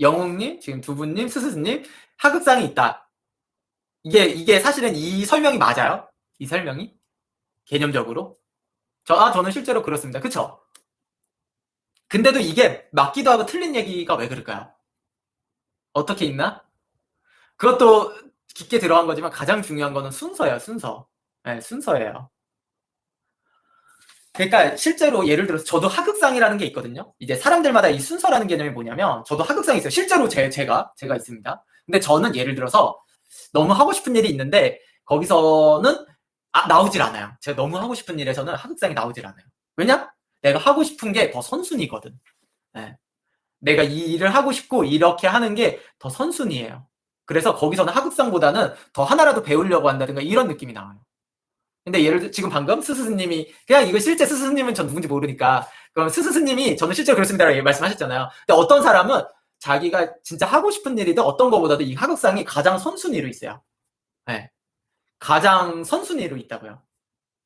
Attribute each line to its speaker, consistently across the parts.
Speaker 1: 영웅님, 지금 두 분님, 스스님 하극상이 있다. 이게 이게 사실은 이 설명이 맞아요? 이 설명이 개념적으로? 저 아 저는 실제로 그렇습니다. 그쵸? 근데도 이게 맞기도 하고 틀린 얘기가 왜 그럴까요? 어떻게 있나? 그것도 깊게 들어간 거지만 가장 중요한 거는 순서예요, 순서. 네, 순서예요. 그러니까 실제로 예를 들어서 저도 하극상이라는 게 있거든요. 이제 사람들마다 이 순서라는 개념이 뭐냐면 저도 하극상이 있어요. 실제로 제, 제가 제가 있습니다. 근데 저는 예를 들어서 너무 하고 싶은 일이 있는데 거기서는 아, 나오질 않아요. 제가 너무 하고 싶은 일에서는 하극상이 나오질 않아요. 왜냐? 내가 하고 싶은 게 더 선순위거든. 네. 내가 이 일을 하고 싶고 이렇게 하는 게 더 선순위예요. 그래서 거기서는 하극상보다는 더 하나라도 배우려고 한다든가 이런 느낌이 나와요. 근데 예를 들어 지금 방금 스스스님이 그냥 이거 실제 스스스님은 전 누군지 모르니까 그럼 스스스님이 저는 실제로 그렇습니다라고 말씀하셨잖아요. 근데 어떤 사람은 자기가 진짜 하고 싶은 일이든 어떤 거보다도 이 하극상이 가장 선순위로 있어요. 네. 가장 선순위로 있다고요.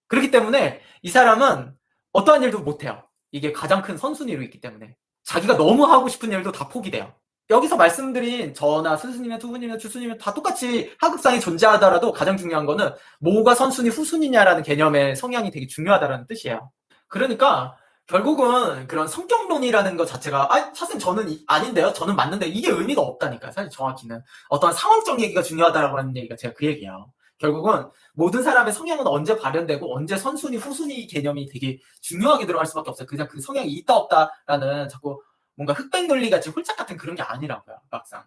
Speaker 1: 그렇기 때문에 이 사람은 어떠한 일도 못해요. 이게 가장 큰 선순위로 있기 때문에 자기가 너무 하고 싶은 일도 다 포기돼요. 여기서 말씀드린 저나 스스님이나 투부님이나 주스님은 다 똑같이 하극상이 존재하더라도 가장 중요한 거는 뭐가 선순위 후순위냐라는 개념의 성향이 되게 중요하다라는 뜻이에요. 그러니까 결국은 그런 성격론이라는 것 자체가 아 사실 저는 이- 아닌데요. 저는 맞는데 이게 의미가 없다니까. 사실 정확히는 어떤 상황적 얘기가 중요하다라고 하는 얘기가 제가 그 얘기예요. 결국은 모든 사람의 성향은 언제 발현되고 언제 선순위 후순위 개념이 되게 중요하게 들어갈 수밖에 없어요. 그냥 그 성향이 있다 없다라는 자꾸 뭔가 흑백 논리 같이 홀짝 같은 그런 게 아니라고요. 막상.